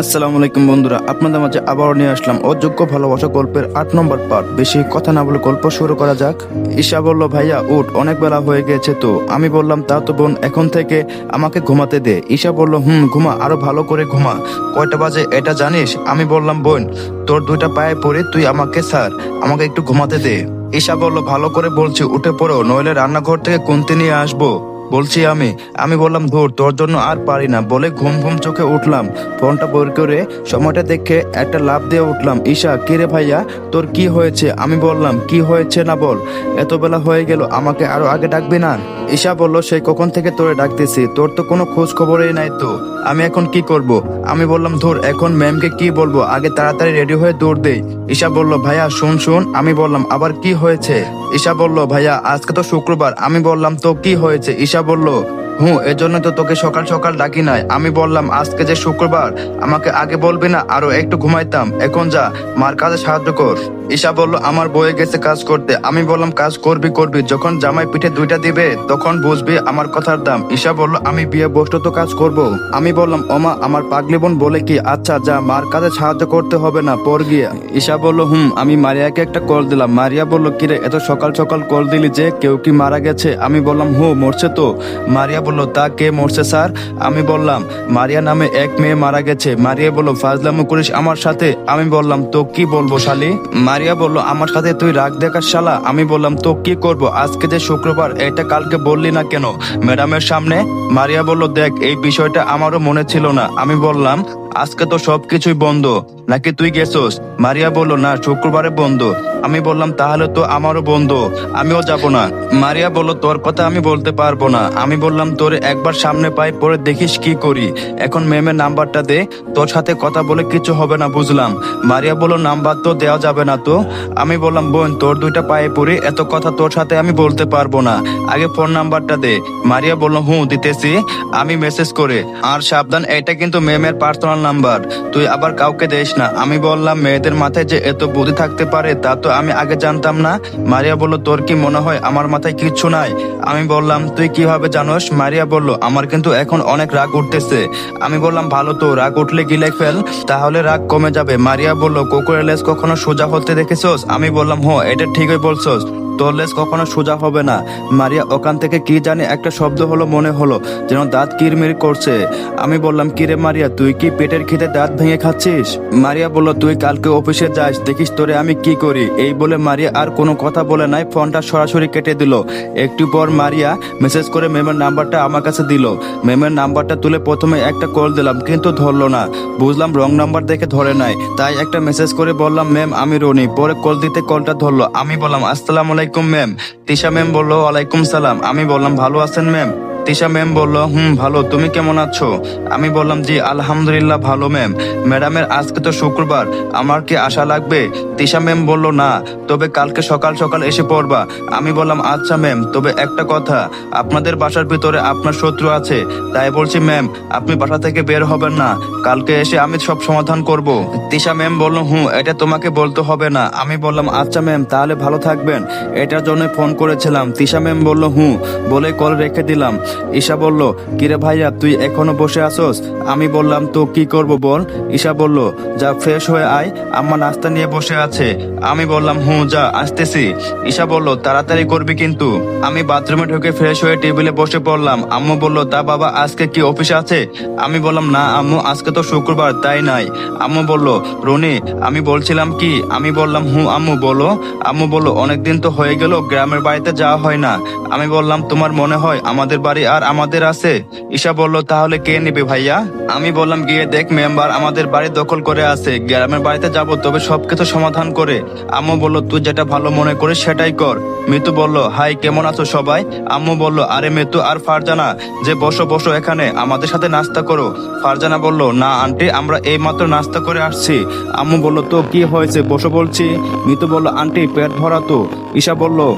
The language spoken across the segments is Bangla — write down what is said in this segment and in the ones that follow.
আসসালামু আলাইকুম বন্ধুরা, আপনাদের মাঝে আবারও নিয়ে আসলাম অযোগ্য ভালোবাসা গল্পের আট নম্বর পার্ট বেশি কথা না বলে গল্প শুরু করা যাক। ঈশা বলল, ভাইয়া, উঠ, অনেক বেলা হয়ে গেছে তো। আমি বললাম, তা তো বোন, এখন থেকে আমাকে ঘুমাতে দে। ঈশা বলল, হুম, ঘুমা, আরও ভালো করে ঘুমা। কয়টা বাজে, এটা জানিস? আমি বললাম, বোন, তোর দুইটা পায়ে পড়ে তুই আমাকে স্যার আমাকে একটু ঘুমাতে দে। ঈশা বলল, ভালো করে বলছি, উঠে পড়ো, নইলে রান্নাঘর থেকে কুন্তি নিয়ে আসব। বলছি আমি আমি বললাম, ধর, তোর জন্য আর পারি না। বলে ঘুম ঘুম চোখে উঠলাম। ফোনটা বের করে সময়টা দেখে একটা লাভ দিয়ে উঠলাম। ঈশা কিরে ভাইয়া, তোর কি হয়েছে? আমি বললাম, কি হয়েছে না বল। এত বেলা হয়ে গেল, আমাকে আরও আগে ডাকবি না? ঈশা বলল, সে কখন থেকে তোরে ডাকতেছি? তোর তো কোনো খোঁজ খবরই নাই তো। আমি এখন কি করব? আমি বললাম, ধর, এখন ম্যামকে কি বলব? আগে তাড়াতাড়ি রেডি হয়ে দৌড় দেই। ঈশা বলল, ভাইয়া, শুন শুন। আমি বললাম, আবার কি হয়েছে? ঈশা বলল, ভাইয়া, আজকে তো শুক্রবার। আমি বললাম, তো কি হয়েছে? ঈশা বলল হুঁ, এজন্য তো তোকে সকাল সকাল ডাকি নাই। আমি বললাম, আজকে যে শুক্রবার, আমাকে আগে বলবি না, আরও একটু ঘুমাইতাম। এখন যা, মার কাজে সাহায্য কর। ঈশা বলল, আমার বয়ে গেছে কাজ করতে। আমি বললাম, কাজ করবি করবি, যখন জামাই পিঠে দুইটা দিবে, তখন বুঝবি আমার কথার দাম। ঈশা বলল, আমি বিয়ে বসলে তো কাজ করব। আমি বললাম, ওমা, আমার পাগলি বোন বলে কি আচ্ছা যা, মার কাজে সাহায্য করতে হবে না, পর গিয়ে। ঈশা বলল, হুম, আমি মারিয়াকে একটা কল দিলাম। মারিয়া বলল, কিরে, এত সকাল সকাল কল দিলি যে, কেউ কি মারা গেছে? আমি বললাম, হু, মরছে তো। মারিয়া বলল, তা কে মরছে, স্যার? আমি বললাম, মারিয়া নামে এক মেয়ে মারা গেছে। মারিয়া বলল, ফাজলামো করিস আমার সাথে? আমি বললাম, তো কি বলব, শালি? মারিয়া বলল, আমার সাথে তুই রাগ দেখাস, শালা। আমি বললাম, তো কি করব? আজকে যে শুক্রবার, এটা কালকে বললি না কেন? ম্যাডামের সামনে মারিয়া বলল, দেখ, এই বিষয়টা আমারও মনে ছিল না। আমি বললাম, আজকে তো সবকিছুই বন্ধ, নাকি তুই গেছোস? মারিয়া বলল, না, শুক্রবারে বন্ধ। আমি বললাম, তাহলে তো আমারও বন্ধু। আমিও যাব না। মারিয়া বলল, তোর কথা আমি বলতে পারব না। আমি বললাম, তোর একবার সামনে পাই পরে দেখিস কি করি। এখন ম্যামের নাম্বারটা দে। তোর সাথে কথা বলে কিছু হবে না বুঝলাম। মারিয়া বলল, নাম্বার তো দেওয়া যাবে না তো? আমি বললাম, বোন, তোর দুইটা পায়ে পড়ে এত কথা তোর সাথে আমি বলতে পারব না। আগে ফোন নাম্বারটা দে। মারিয়া বলল, হুঁ, দিতেছি। আমি মেসেজ করে, আর সাবধান, এটা কিন্তু ম্যামের পার্সোনাল নাম্বার। তুই আবার কাউকে দেস না। আমি বললাম, মেয়েদের মাথায় যে এত বুদ্ধি থাকতে পারে, তা তো আমি আগে জানতাম না। মারিয়া বলল, তোর কি মনে হয় আমার মাথায় কিচ্ছু নাই? আমি বললাম, তুই কীভাবে জানোস? মারিয়া বলল, আমার কিন্তু এখন অনেক রাগ উঠতেছে। আমি বললাম, ভালো তো, রাগ উঠলে গিলে ফেল, তাহলে রাগ কমে যাবে। মারিয়া বলল কুকুরের লেজ কখনো সোজা হতে দেখেছোস? আমি বললাম হো এটা ঠিকই বলছোস। তোর কখনো সোজা হবে না। মারিয়া, ওখান থেকে কি জানি একটা শব্দ হলো, মনে হলো যেন দাঁত কিরমির করছে। আমি বললাম, কিরে মারিয়া, তুই কি পেটের খিদে দাঁত ভেঙে খাচ্ছিস? মারিয়া বলল, তুই কালকে অফিসে যাস, দেখিস তোরে আমি কি করি? এই বলে মারিয়া আর কোনো কথা বলে নাই, ফোনটা সরাসরি কেটে দিল। একটু পর মারিয়া মেসেজ করে মেমের নাম্বারটা আমার কাছে দিল। মেমের নাম্বারটা তুলে প্রথমে একটা কল দিলাম, কিন্তু ধরলো না। বুঝলাম, রং নাম্বার দেখে ধরে নাই। তাই একটা মেসেজ করে বললাম ম্যাম আমি রনি। পরে কল দিতে কলটা ধরলো। আমি বললাম, আসসালাম আলাইকুম। ম্যাম তিশা ম্যাম বলল আলাইকুম সালাম। আমি বললাম ভালো আছেন ম্যাম তিশা ম্যাম বলল, হুম, ভালো, তুমি কেমন আছো? আমি বললাম, জি, আলহামদুলিল্লাহ, ভালো, ম্যাম। ম্যাডামের আজকে তো শুক্রবার, আমার কি আশা লাগবে? তিশা ম্যাম বলল, না, তবে কালকে সকাল সকাল এসে পড়বা। আমি বললাম আচ্ছা ম্যাম, তবে একটা কথা, আপনাদের বাসার ভিতরে আপনার শত্রু আছে, তাই বলছি, ম্যাম, আপনি বাসা থেকে বের হবেন না, কালকে এসে আমি সব সমাধান করব। তিশা ম্যাম বলল, হুম, এটা তোমাকে বলতে হবে না। আমি বললাম আচ্ছা ম্যাম, তাহলে ভালো থাকবেন। এটার জন্য ফোন করেছিলাম। তিশা ম্যাম বলল, হুম, বলে কল রেখে দিলাম। ঈশা বলল, কিরে ভাইয়া, তুই এখনও বসে আসোস আমি বললাম, তো কি করব বল ঈশা বলল, যা ফ্রেশ হয়ে আয়, আম্মা নাস্তা নিয়ে বসে আছে। আমি বললাম, হুঁ, যা, আসতেছি। ঈশা বলল, তাড়াতাড়ি করবি কিন্তু। আমি বাথরুমে ঢুকে ফ্রেশ হয়ে টেবিলে বসে পড়লাম। আম্মু বলল, তা বাবা, আজকে কি অফিস আছে? আমি বললাম, না, আম্মু, আজকে তো শুক্রবার, তাই নাই। আম্মু বলল, রনি, আমি বলছিলাম কি? আমি বললাম, হুঁ, আম্মু, বলো। আম্মু বলল, অনেকদিন তো হয়ে গেল, গ্রামের বাড়িতে যাওয়া হয় না। আমি বললাম, তোমার মনে হয় আমাদের বাড়ি আর আমাদের আছে? ঈশা বলল, তাহলে কে নেবে ভাইয়া? আমি বললাম, গিয়ে দেখ মেম্বার, আমাদের বাড়ি দখল করে আছে। গ্রামের বাড়িতে যাব, তবে সবকিছু সমাধান করে। আম্মু বলল, তুই যেটা ভালো মনে করিস, সেটাই কর। মিতু বলল, হাই, কেমন আছো সবাই? আম্মু বলল, আরে মিতু আর ফারজানা, যে বসো বসো এখানে, আমাদের সাথে নাস্তা করো। ফারজানা বলল, না আন্টি, আমরা এই মাত্র নাস্তা করে আসছি। আম্মু বলল, তো কি হয়েছে? বসো বলছি। মিতু বলল, আন্টি, পেট ভরা তো। ঈশা বলল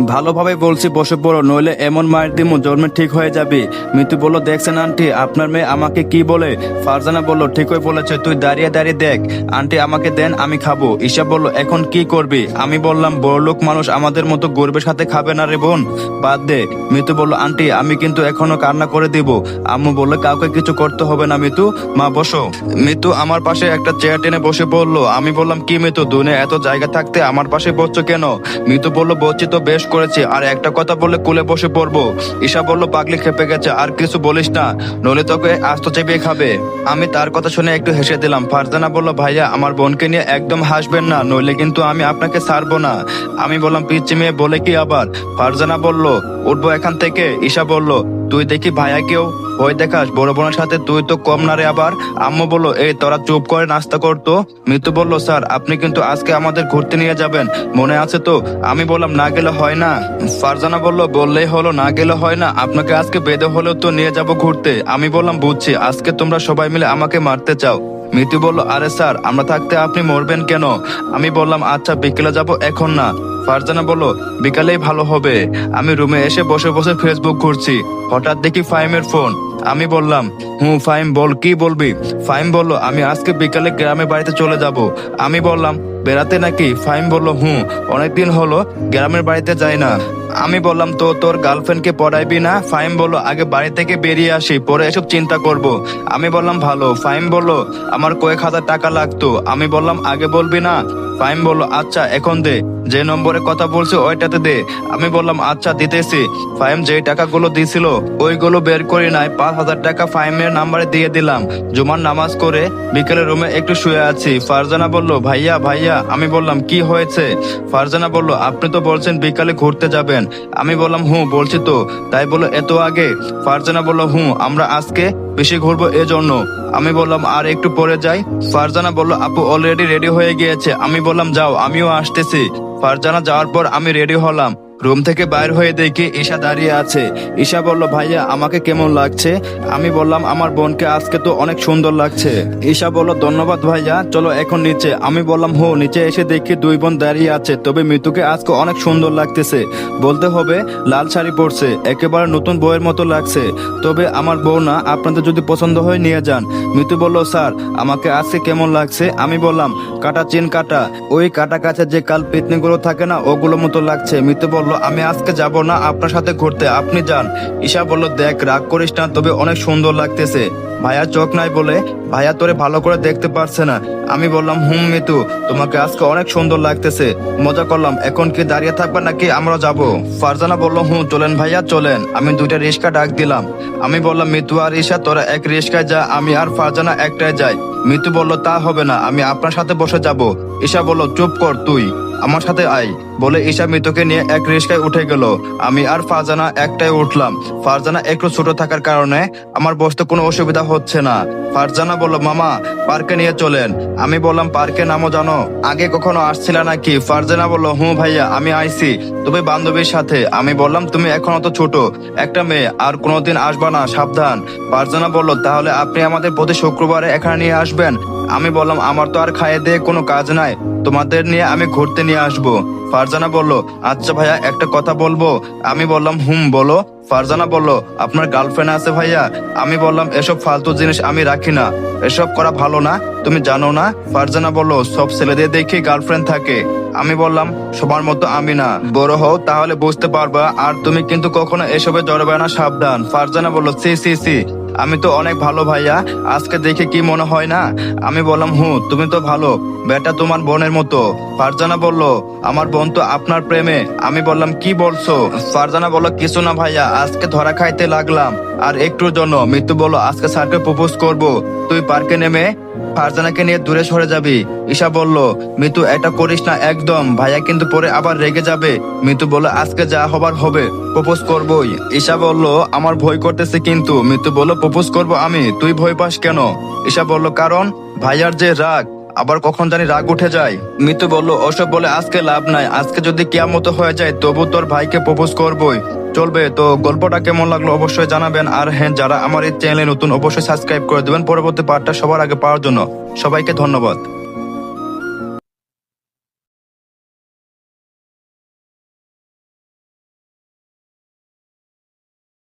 ভালোভাবে বলছি, বসে পড়ো, নইলে এমন মায়ের দিমু জন্মে ঠিক হয়ে যাবে। মিতু বলল, দেখছেন আন্টি, আপনার মেয়ে আমাকে কি বলে? ফারজানা বলল, ঠিকই বলেছে, তুই দাঁড়িয়ে দাঁড়িয়ে দেখ। আন্টি আমাকে দেন, আমি খাব। ঈশা বলল, এখন কি করবি? আমি বললাম, বড়লোক মানুষ আমাদের মতো গর্বের সাথে খাবে না রে বোন। বাদ দে। মিতু বলল, আন্টি, আমি কিন্তু এখনও কান্না করে দিব। আম্মু বলল, কাউকে কিছু করতে হবে না মিতু। মা, বসো। মিতু আমার পাশে একটা চেয়ার টেনে বসে পড়ল। আমি বললাম, কি মিতু দুনে এত জায়গা থাকতে আমার পাশে বসছো কেন? মিতু বলল, বলছি তো বেশ করেছি। আর একটা কথা বললে কুলে বসে পড়ব। ঈশা বলল, পাগলি খেপে গেছে, আর কিছু বলিস না, নইলে তোকে আস্ত চেপে খাবে। আমি তার কথা শুনে একটু হেসে দিলাম। ফারজানা বলল, ভাইয়া, আমার বোনকে নিয়ে একদম হাসবেন না, নইলে কিন্তু আমি আপনাকে ছাড়বো না। আমি বললাম পিচ্ছি মেয়ে বলে কি আবার? ফারজানা বলল, উঠবো এখান থেকে। ঈশা বলল তুই দেখি ভাইয়া কেউ? ওই দেখাস বড় বোনের সাথে তুই তো কম না রে আবার। আম্মু বলল, এই তোরা চুপ করে নাস্তা করতো? মিতু বলল, স্যার, আপনি কিন্তু আজকে আমাদের ঘুরতে নিয়ে যাবেন। মনে আছে তো? আমি বললাম, না গেলে হয় না। ফারজানা বলল, বললেই হলো, না গেলে হয় না। আপনাকে আজকে বেঁধে হলেও তো নিয়ে যাব ঘুরতে। আমি বললাম, বুঝছি, আজকে তোমরা সবাই মিলে আমাকে মারতে চাও। মিতু বলল, আরে স্যার, আমরা থাকতে আপনি মরবেন কেন? আমি বললাম আচ্ছা বিকেলে যাব, এখন না। ফারজানা বলল, বিকালেই ভালো হবে। আমি রুমে এসে বসে বসে ফেসবুক ঘুরছি। হঠাৎ দেখি ফাইমের ফোন। আমি বললাম, হুম, ফাইম, বল, কি বলবি? ফাইম বলল, আমি আজকে বিকালে গ্রামে বাড়িতে চলে যাব। আমি বললাম, বেড়াতে নাকি? ফাইম বলল, হুম, অনেকদিন হলো গ্রামের বাড়িতে যাই না। আমি বললাম, তো তোর গার্লফ্রেন্ডকে পড়াইবি না? ফাইম বলল, আগে বাড়ি থেকে বেরিয়ে আসি, পরে এসব চিন্তা করব। আমি বললাম, ভালো। ফাইম বলল, আমার কয়েক হাজার টাকা লাগতো। আমি বললাম, আগে বলবি না? ফাইম বলল আচ্ছা এখন দে। যে নম্বরে কথা বলছে, ওইটাতে দে। আমি বললাম আচ্ছা দিতেছি। ফাইম যে টাকাগুলো দিছিল, ওইগুলো বের করি নাই। পাঁচ হাজার টাকা ফাইমের নাম্বারে দিয়ে দিলাম। জুমার নামাজ করে বিকেলে রুমে একটু শুয়ে আছি। ফারজানা বলল, ভাইয়া ভাইয়া। আমি বললাম, কি হয়েছে? ফারজানা বলল, আপনি তো বলছেন বিকালে ঘুরতে যাবেন। আমি বললাম, হুঁ, বলছি তো। তাই বলো এত আগে? ফারজানা বলল, হুঁ, আমরা আজকে বেশি ঘুরবো এজন্য। আমি বললাম, আর একটু পরে যাই? ফারজানা বলল, আপু অলরেডি রেডি হয়ে গিয়েছে। আমি বললাম, যাও, আমিও আসতেছি। ফারজানা যাওয়ার পর আমি রেডি হলাম। রুম থেকে বাইর হয়ে দেখি ঈশা দাঁড়িয়ে আছে। ঈশা বলল, ভাইয়া, আমাকে কেমন লাগছে? আমি বললাম, আমার বোনকে আজকে তো অনেক সুন্দর লাগছে। ঈশা বলল, ধন্যবাদ ভাইয়া, চলো এখন নিচে। আমি বললাম, হো, নিচে এসে দেখি দুই বোন দাঁড়িয়ে আছে, তবে মিতুকে আজকে অনেক সুন্দর লাগতেছে। বলতে হবে, লাল শাড়ি পরছে, একেবারে নতুন বইয়ের মতো লাগছে। তবে আমার বউ না, আপনাদের যদি পছন্দ হয়, নিয়ে যান। মিতু বলল, স্যার, আমাকে আজকে কেমন লাগছে? আমি বললাম কাটা চেন কাটা। ওই কাটা কাছে যে কাল পিতনিগুলো থাকে না, ওগুলো মতো লাগছে। মিতু বলল, আমি আজকে যাব না, আপনার সাথে ঘুরতে। আপনি যান। ঈশা বলল, দেখ, রাগ করিস না, তবে অনেক সুন্দর লাগতেছে। ভাইয়া চোখ নাই বলে, ভাইয়া তোরে ভালো করে দেখতে পারছে না। আমি বললাম, হুম, মিতু, তোমাকে আজকে অনেক সুন্দর লাগতেছে। মজা করলাম। এখন কি দাঁড়িয়ে থাকবে নাকি আমরা যাব? ফারজানা বলল, হুম, চলেন ভাইয়া, চলেন। আমি দুইটা রিক্সা ডাক দিলাম। আমি বললাম, মিতু আর ঈশা, তোরা এক রিক্সায় যা, আমি আর ফারজানা একটাই যাই। মিতু বলল, তা হবে না, আমি আপনার সাথে বসে যাব। ঈশা বলল, চুপ কর তুই। আমার সাথে আয়, বলে ঈশা মৃতকে নিয়ে এক রিক্সায় উঠে গেল। আমি আর ফারজানা একটাই উঠলাম। ফারজানা একটু ছোট থাকার কারণে আমার বসতে কোনো অসুবিধা হচ্ছে না। ফারজানা বলল, মামা, পার্কে নিয়ে চলেন। আমি বললাম, পার্কে নামো জানো? আগে কখনো আসছিল নাকি? ফারজানা বলল হুঁ ভাইয়া, আমি আইছি। তুমি বান্ধবীর সাথে। আমি বললাম, তুমি এখন অত ছোট। একটা মেয়ে, আর কোনোদিন আসবা না, সাবধান। ফারজানা বলল, তাহলে আপনি আমাদের প্রতি শুক্রবারে এখানে নিয়ে আসবেন? আমি বললাম, আমার তো আর খাইয়ে দিয়ে কোনো কাজ নাই। তোমাদের নিয়ে আমি ঘুরতে নিয়ে আসব। ফারজানা বলল আচ্ছা ভাইয়া, একটা কথা বলব। আমি বললাম, হুম, বলো। ফারজানা বলল, আপনার গার্লফ্রেন্ড আছে ভাইয়া? আমি বললাম, এসব ফালতু জিনিস আমি রাখি না। এসব করা ভালো না, তুমি জানো না? ফারজানা বলল, সব ছেলেদের দেখে গার্লফ্রেন্ড থাকে। আমি বললাম, সবার মতো আমি না। বড় হও, তাহলে বুঝতে পারবা। আর তুমি কিন্তু কখনো এসবে জড়বে না সাবধান। ফারজানা বলল, সি সি সি। আমি তো অনেক ভালো ভাইয়া, আজকে দেখে কি মনে হয় না? আমি বললাম, হু, তুমি তো ভালো, বেটা তোমার বোনের মতো। ফারজানা বলল, আমার বোন তো আপনার প্রেমে। আমি বললাম, কি বলছো? ফারজানা বলল, কিছু না ভাইয়া, আজকে ধরা খাইতে লাগলাম, আর একটুর জন্য। মৃত্যু বলল, আজকে স্যারকে প্রপোজ করব। তুই পার্কে নেমে ফারজানাকে নিয়ে দূরে সরে যাবি। ঈশা বলল, মিতু, এটা করিস না একদম। ভাইয়া কিন্তু পরে আবার রেগে যাবে। মিতু বলল, আজকে যা হবার হবে, প্রপোজ করবই। ঈশা বলল, আমার ভয় করতেছে কিন্তু। মিতু বলল, প্রপোজ করব আমি, তুই ভয় পাস কেন? ঈশা বলল, কারণ ভাইয়ার যে রাগ, আবার কখন জানি রাগ উঠে যায়। মিতু বলল, ওসব বলে আজকে লাভ নাই। আজকে যদি কেয়ামতো হয়ে যায়, তবু তোর ভাইকে প্রপোজ করবই। চলবে। তো গল্পটা কেমন লাগল অবশ্যই জানাবেন। আর হ্যাঁ যারা আমার এই চ্যানেলে নতুন, অবশ্যই সাবস্ক্রাইব করে দেবেন। পরবর্তী পার্টটা সবার আগে পাওয়ার জন্য। সবাইকে ধন্যবাদ।